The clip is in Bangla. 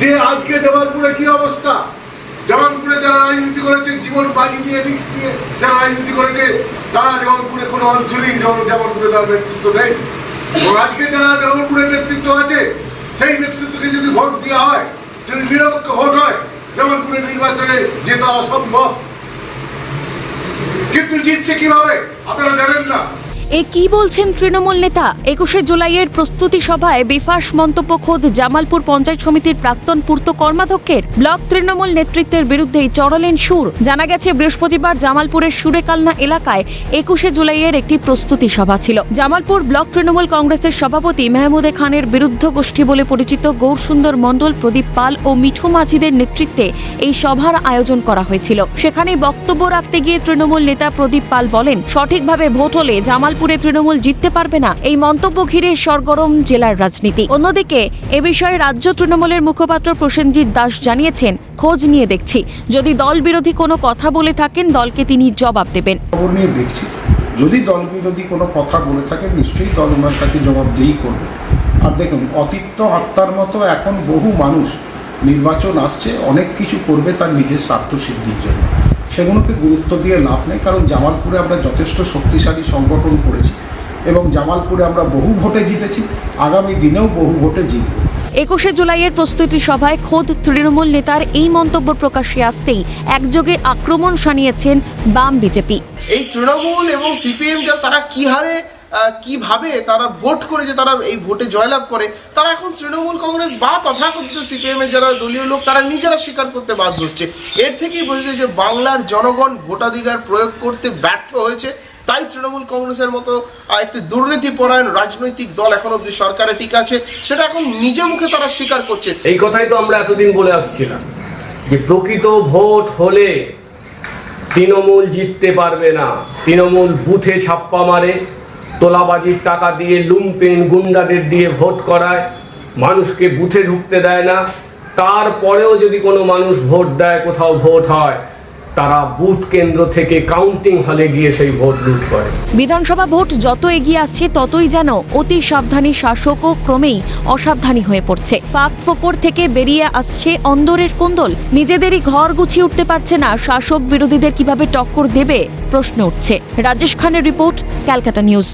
যে আজকে জামালপুরে কি অবস্থা? জামালপুরে যারা রাজনীতি করেছে, জীবন বাজি দিয়ে রিক্স নিয়ে যারা রাজনীতি করেছে, তারা জামালপুরে কোনো অঞ্চলেই যেমন জামালপুরে তার নেতৃত্ব নেই। আজকে যারা জামালপুরের নেতৃত্ব আছে, সেই নেতৃত্বকে যদি ভোট দেওয়া হয়, যদি নিরপেক্ষ ভোট হয় জামালপুরের নির্বাচনে জেতা অসম্ভব। কিন্তু জিতছে কীভাবে? আপনারা জানেন না। এ কি বলছেন তৃণমূল নেতা? একুশে জুলাইয়ের প্রস্তুতি সভায় বিফাস মন্তব্য খোদ জামালপুর পঞ্চায়েত সমিতির প্রাক্তন পূর্ত কর্মাধ্যক্ষের। ব্লক তৃণমূল নেতৃত্বের বিরুদ্ধেই চড়ালেন সুর। জানা গেছে, বৃহস্পতিবার জামালপুরের সুরেকালনা এলাকায় একুশে জুলাইয়ের একটি প্রস্তুতি সভা ছিল। জামালপুর ব্লক তৃণমূল কংগ্রেসের সভাপতি মেহমুদে খানের বিরুদ্ধ গোষ্ঠী বলে পরিচিত গৌরসুন্দর মণ্ডল, প্রদীপ পাল ও মিঠু মাঝিদের নেতৃত্বে এই সভার আয়োজন করা হয়েছিল। সেখানে বক্তব্য রাখতে গিয়ে তৃণমূল নেতা প্রদীপ পাল বলেন, সঠিকভাবে ভোট হলে জামালপুরে তৃণমূল জিততে পারবে না। এই মন্তব্য ঘিরে সরগরম জেলার রাজনীতি। অন্যদিকে, এ বিষয়ে রাজ্য তৃণমূলের মুখপাত্র প্রসেনজিৎ দাস জানিয়েছেন, খোঁজ নিয়ে দেখছি। যদি দল বিরোধী কোনো কথা বলে থাকেন, দলকে তিনি জবাব দেবেন। দেখছি। যদি দল বিরোধী কোনো কথা বলে থাকে নিশ্চয়ই দল ওনার কাছে জবাবদেহি করবে। আর দেখুন অতিপ্ত আত্মার মতো এখন বহু মানুষ নির্বাচন আসছে, অনেক কিছু করবে তার নিজের স্বার্থ সিদ্ধির জন্য। সেগুলোকে গুরুত্ব দিয়ে লাভ নেই কারণ জামালপুরে আমরা যথেষ্ট শক্তিশালী সংগঠন করেছি এবং জামালপুরে আমরা বহু ভোটে জিতেছি আগামী দিনেও বহু ভোটে জিতব। একুশে জুলাইয়ের প্রস্তুতি সভায় খোদ তৃণমূল নেতার এই মন্তব্য প্রকাশ্যে আসতেই একযোগে আক্রমণ শানিয়েছেন বাম বিজেপি। এই তৃণমূল এবং সিপিএম যা তারা কি হারে কীভাবে তারা ভোট করে যে তারা এই ভোটে জয়লাভ করে, তারা এখন তৃণমূল কংগ্রেস বা তথাকথিত সিপিএম এর যারা দলীয় লোক, তারা নিজেরা স্বীকার করতে বাধ্য হচ্ছে। এর থেকেই বোঝা যে বাংলার জনগণ ভোটাধিকার প্রয়োগ করতে ব্যর্থ হয়েছে। তাই তৃণমূল কংগ্রেসের মতো একটি দুর্নীতিপরায়ণ রাজনৈতিক দল এখন অব্দি সরকারে ঠিক আছে, সেটা এখন নিজে মুখে তারা স্বীকার করছে। এই কথাই তো আমরা এতদিন বলে আসছিলাম, যে প্রকৃত ভোট হলে তৃণমূল জিততে পারবে না। তৃণমূল বুথে ছাপ্পা মারে তোলাবাজির টাকা দিয়ে লুম্পেন গুন্ডাদের দিয়ে ভোট করায়, মানুষকে বুথে ঢুকতে দেয় না। তারপরেও যদি কোনো মানুষ ভোট দেয়, কোথাও ভোট হয়, তারা বুথ কেন্দ্র থেকে কাউন্টিং হলে গিয়ে সেই ভোট লুট করে। বিধানসভা ভোট যত এগিয়ে আসছে, ততই যেন অতি সাবধানী শাসকও ক্রমেই অসাবধানী হয়ে পড়ছে। ফাঁক ফোকর থেকে বেরিয়ে আসছে অন্দরের কোন্দল। নিজেদেরই ঘর গুছিয়ে উঠতে পারছে না। শাসক বিরোধীদের কীভাবে টক্কর দেবে? প্রশ্ন উঠছে। রাজেশ খানের রিপোর্ট, ক্যালকাটা নিউজ।